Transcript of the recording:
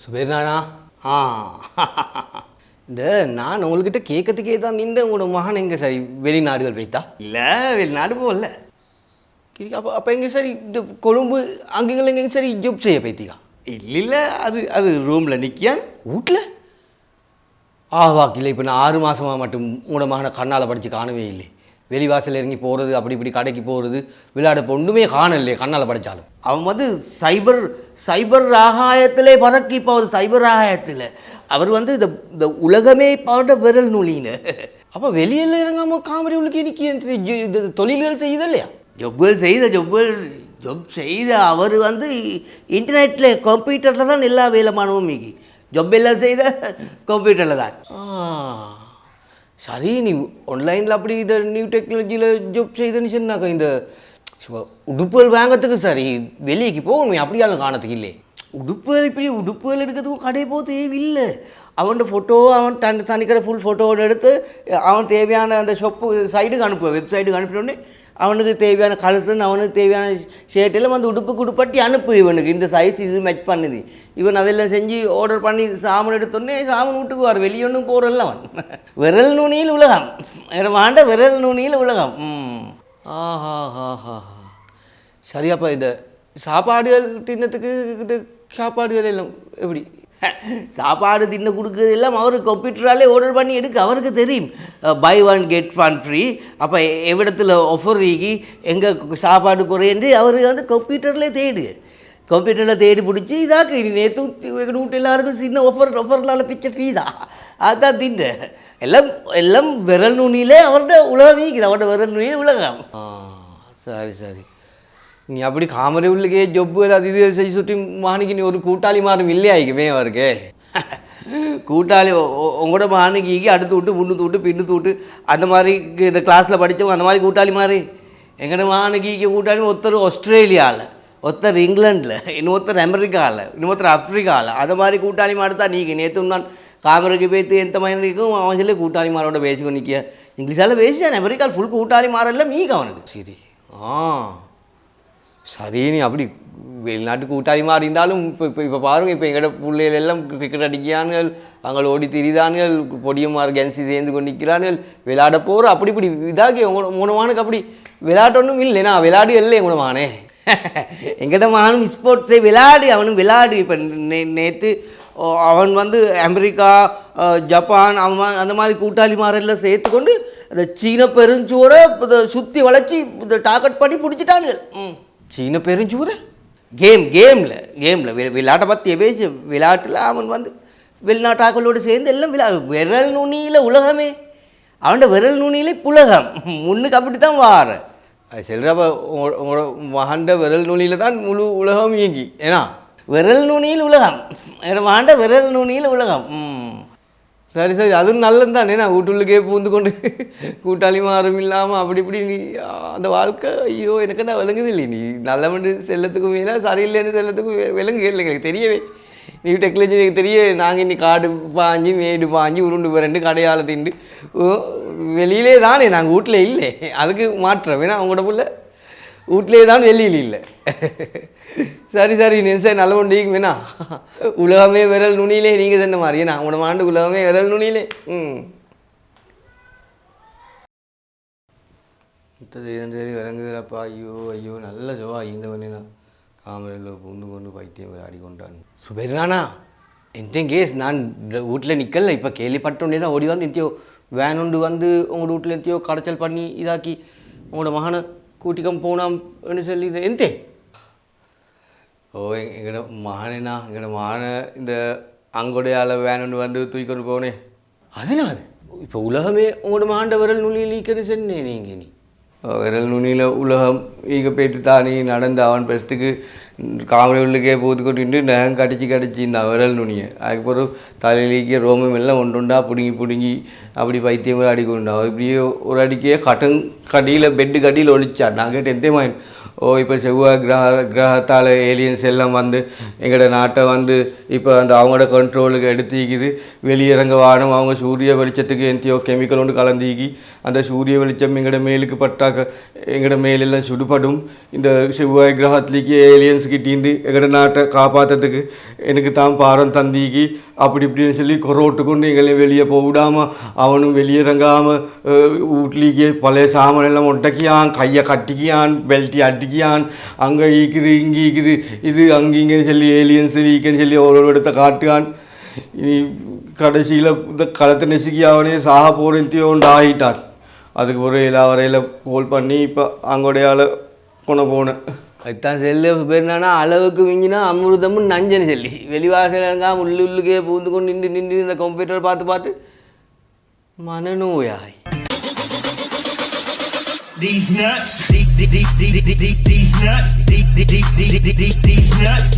சுபேர்னானா ஆ. இந்த நான் உங்கள்கிட்ட கேட்கறதுக்கே தான் நின்ற உங்களோட மகன் எங்கே சரி வெளிநாடுகள் வைத்தா இல்லை வெளிநாடு போகல. அப்போ அப்போ எங்கே சரி இந்த கொழும்பு அங்கெங்க எங்கே சரி ஜாப் செய்ய பைத்திக்கா இல்லை இல்லை அது அது ரூமில் நிற்கியான் வீட்டில் ஆவாக்கில்லை இப்போ நான் ஆறு மாதமாக மட்டும் உங்களோட மகனை கண்ணால் படித்து காணவே இல்லை. வெளிவாசல் இறங்கி போகிறது அப்படி இப்படி கடைக்கு போகிறது விளையாட ஒன்றுமே காணலையே கண்ணால் படித்தாலும் அவன் வந்து சைபர் சைபர் ராகாயத்திலே பதக்கி போகுது சைபர் ஆகாயத்தில். அவர் வந்து இந்த இந்த உலகமே பாட விரல் நுழின்னு அப்போ வெளியில் இறங்காமல் காமெடி உள்ளுக்கு இன்னைக்கு தொழில்கள் செய்யுது இல்லையா ஜொப்புகள் செய்த ஜொப்புகள் ஜொப் செய்த அவர் வந்து இன்டர்நெட்டில் கம்ப்யூட்டரில் தான் எல்லா வேலைமானவும் மிகி ஜொப் எல்லாம் செய்த கம்ப்யூட்டரில் தான். ஆ. சரி நீ ஆன்லைனில் அப்படி இந்த நியூ டெக்னாலஜியில் ஜாப் செய்தேன்னு சொன்னாக்கா இந்த உடுப்புகள் வாங்கிறதுக்கு சரி வெளியேக்கு போகணும் அப்படியாலும் காணத்துக்கு இல்லை உடுப்புகள் இப்படி உடுப்புகள் எடுக்கிறதுக்கும் கடை போக தேவையில்லை. அவன் ஃபோட்டோ அவன் தன் தனிக்கிற ஃபுல் ஃபோட்டோவோட எடுத்து அவன் தேவையான அந்த ஷொப்பு சைடுக்கு அனுப்புவேன் வெப்சைட்டுக்கு அனுப்பினோடனே அவனுக்கு தேவையான கலசன் அவனுக்கு தேவையான ஷர்ட் வந்து உடுப்புக்கு குடுப்பட்டி அனுப்பு இவனுக்கு. இந்த சைஸ் இது மேட்ச் பண்ணுது. இவன் அதெல்லாம் செஞ்சு ஆர்டர் பண்ணி சாமன் எடுத்தோடனே சாமன் வீட்டுக்கு வர வெளியே ஒன்றும் போகிறல்ல அவன். விரல் நுனியில் உலகம். வாண்ட விரல் நுனியில் உலகம். ம். ஆஹா ஹா சரியாப்பா இந்த சாப்பாடுகள் தின்னத்துக்கு இது சாப்பாடுகள் எல்லாம் எப்படி? சாப்பாடு தின்னு கொடுக்குறது எல்லாம் அவர் கம்ப்யூட்டராலே ஆர்டர் பண்ணி எடுக்க அவருக்கு தெரியும். Buy one get one free அப்போ எவ்விடத்தில் ஒஃபர் வீகி எங்கே சாப்பாடு குறையன்று அவர் வந்து கம்ப்யூட்டர்லேயே தேடு. கம்ப்யூட்டரில் தேடி பிடிச்சி இதாக்கு இனி நேற்று எங்கள் வீட்டு எல்லாருக்கும் சின்ன ஒஃபர் ஒஃபர்னால பிச்சை ஃபீ தான். அதுதான் தின்னு. எல்லாம் எல்லாம் விரல் நுனியிலே அவரோட உலகம் வீக்குது அவரோட விரல் நுனியே உலகம். ஆ சரி சரி. நீ அப்படி காமெடி உள்ளுக்கே ஜொப்பு அது இது செய்ய சுட்டி மாணிக்கு நீ ஒரு கூட்டாளி மாறும் இல்லையா இங்கே அவருக்கு. கூட்டாளி உங்களோட மானுக்கு அடுத்து விட்டு முன்னு விட்டு பின்னு விட்டு அந்த மாதிரி இந்த கிளாஸில் படித்தவங்க அந்த மாதிரி கூட்டாளி மாதிரி. எங்கட மானுக்கு கூட்டாளி ஒருத்தர் ஆஸ்திரேலியாவில் ஒருத்தர் இங்கிலாண்டில் இன்னொருத்தர் அமெரிக்காவில் இன்னொருத்தர் ஆப்பிரிக்காவில் அந்த மாதிரி கூட்டாளி மாடு தான் நீங்கள் நேற்று நான் காமருக்கு பேத்து எந்த மனிதனுக்கும் அவன் சொல்லி கூட்டாளி மாரோட பேசிக்கோ நிற்க இங்கிலீஷால் பேசியான் அமெரிக்காவில் ஃபுல் கூட்டாளி மாரெல்லாம் மீக அவனுக்கு. சரி. ஆ. சரி நீ அப்படி வெளிநாட்டு கூட்டாளி மாதிரி இருந்தாலும் இப்போ இப்போ இப்போ பாருங்கள் இப்போ எங்கட பிள்ளைகள் எல்லாம் கிரிக்கெட் அடிக்கிறானுகள் அங்கே ஓடி திரிதானுகள் பொடியமார் கென்சி சேர்ந்து கொண்டு நிற்கிறானுகள் விளையாட போகிற அப்படி இப்படி இதாகி உங்களோட மூணமானுக்கு அப்படி விளையாட்டொன்றும் இல்லை. நான் விளையாடு இல்லை எங்களோட எங்கிட்ட மகனும் ஸ்போர்ட்ஸை விளையாடி அவனும் விளையாடி. இப்போ நே நேற்று அவன் வந்து அமெரிக்கா ஜப்பான் அவன் அந்த மாதிரி கூட்டாளி மாரெல்லாம் சேர்த்துக்கொண்டு அந்த சீன பெருஞ்சுவரை இதை சுற்றி வளைச்சி இந்த டார்கெட் பண்ணி பிடிச்சிட்டானுங்க ம். சீன பெருஞ்சூர கேம் கேமில் கேமில் விளையாட்டை பற்றி பேசி விளையாட்டில் அவன் வந்து வெளிநாட்டாக்களோடு சேர்ந்து எல்லாம் விளையா விரல் நுனியில் உலகமே. அவன்ட விரல் நுனியிலே புலகம். முன்னுக்கு அப்படி தான் வார செல்றப்ப உங்களோட மகண்ட விரல் நுனியில் தான் முழு உலகம் இயங்கி ஏன்னா? விரல் நுனியில் உலகம். வாண்ட விரல் நுனியில் உலகம். சரி சரி அதுவும் நல்லது தானே. நான் வீட்டுள்ளுக்கே பூந்து கொண்டு கூட்டாளி மாறும் இல்லாமல் அப்படி இப்படி நீ அந்த வாழ்க்கை ஐயோ எனக்கு நான் விளங்குது இல்லை? நீ நல்லவண்டு செல்லத்துக்கும் வேணா சரியில்லைன்னு செல்லத்துக்கும் விலங்கு விளங்கு இல்லை. எங்களுக்கு தெரியவே. நீ டெக்னாலஜி எனக்கு தெரிய நாங்கள் இன்னி காடு பாஞ்சு மேடு பாஞ்சு உருண்டு புரண்டு கடையால் திண்டு. ஓ, வெளியிலே தானே நாங்கள் வீட்டில் இல்லை. அதுக்கு மாற்றம். ஏன்னா அவங்களோட பிள்ளை வீட்டிலே தான் வெளியில் இல்லை. சரி சரி நினைச்சா நல்ல வேணா. உலகமே விரல் நுனியிலே நீங்கள் சொன்ன ஏன்னா உன ஆண்டு உலகமே விரல் நுனியிலே. ம். சரி விளங்குதுலப்பா ஐயோ ஐயோ நல்ல ஜோவா பண்ணினா. காமரையில் பூந்து கொண்டு பைத்தியம் விளையாடி கொண்டான். சுபேர்னானா எந்த கேஸ் நான் வீட்டில் நிற்கல இப்போ கேள்விப்பட்டோன்னே தான் ஓடி வந்து நித்தியோ வேன் ஒன்று வந்து உங்களோட வீட்டில் நித்தியோ கடைச்சல் பண்ணி இதாக்கி உங்களோட மகனை கூட்டிக்கம் போனாம்னு சொல்லி இது எந்தேன் ஓ எங்க- எங்கட மகனேண்ணா எங்கட மகனை இந்த அங்கோடையால் வேணும்னு வந்து தூக்கிக்கொண்டு போனே அதனால இப்போ உலகமே உங்களோட மாண்ட விரல் நுனியில் நீக்கன்னு சொன்னேன் நீங்கள் நீ விரல் நுனியில் உலகம் ஈக பேத்து தானே நடந்து அவன் பெஸ்ட்டுக்கு காமரை உள்ளுக்கே போத்து கொண்டு நகம் கடிச்சு கடிச்சு இந்த விரல் நுனியை அதுக்கப்புறம் தலையிலேக்கு ரோமம் எல்லாம் ஒன்று ஒன்றா பிடுங்கி பிடுங்கி அப்படி பைத்தியம் அடி கொண்டு இப்படியே ஒரு அடிக்கே கட்டும் கடியில் பெட்டு கடியில் ஒழிச்சார் நான் கேட்டு எந்த மாதிரி ஓ இப்போ செவ்வாய் கிரக கிரகத்தால் ஏலியன்ஸ் எல்லாம் வந்து எங்களோட நாட்டை வந்து இப்போ அந்த அவங்களோட கண்ட்ரோலுக்கு எடுத்திக்குது. வெளியிறங்க வானம் அவங்க சூரிய வெளிச்சத்துக்கு எந்தியோ கெமிக்கல் ஒன்று கலந்திக்கி அந்த சூரிய வெளிச்சம் எங்களோட மேலுக்கு பட்டாக்க எங்களோட மேலெல்லாம் சுடுபடும். இந்த செவ்வாய் கிரகத்துலேக்கு ஏலியன்ஸ் கிட்டேருந்து எங்களோட நாட்டை காப்பாற்றுறதுக்கு எனக்கு தான் பாரம் தந்திக்கி அப்படி இப்படின்னு சொல்லி கொரோட்டு கொண்டு எங்களை வெளியே போக விடாமல் அவனும் வெளியே இறங்காமல் வீட்லேயே பழைய சாமான் எல்லாம் ஒட்டக்கியான் கையை கட்டிக்கியான் பெல்ட்டி அட்டிக்கியான் அங்கே ஈக்குது இங்கே ஈக்குது இது அங்கே இங்கேன்னு சொல்லி ஏலியன்ஸ் ஈக்குன்னு சொல்லி ஒரு ஒரு இடத்த காட்டுகான். இனி கடைசியில் இந்த களத்தை நெசுக்கி அவனே சாக போகிறோண்டு ஆகிட்டான். அதுக்கு ஒரு எல்லா வரையில் கோல் பண்ணி இப்போ அங்கோடையால் கொண்டு போனேன். அதுதான் செல்லு பேர் என்னன்னா அளவுக்கு மிஞ்சினா அமிர்தமும் நஞ்சன் செல்லி. வெளிவாசல் வெளிவாசலங்க உள்ளு உள்ளுக்கே பூந்து கொண்டு நின்று நின்று இந்த கம்ப்யூட்டர் பார்த்து பார்த்து மனநோயாய். These nuts, these, these, these, these, these, nuts, these, these, these, these, these nuts,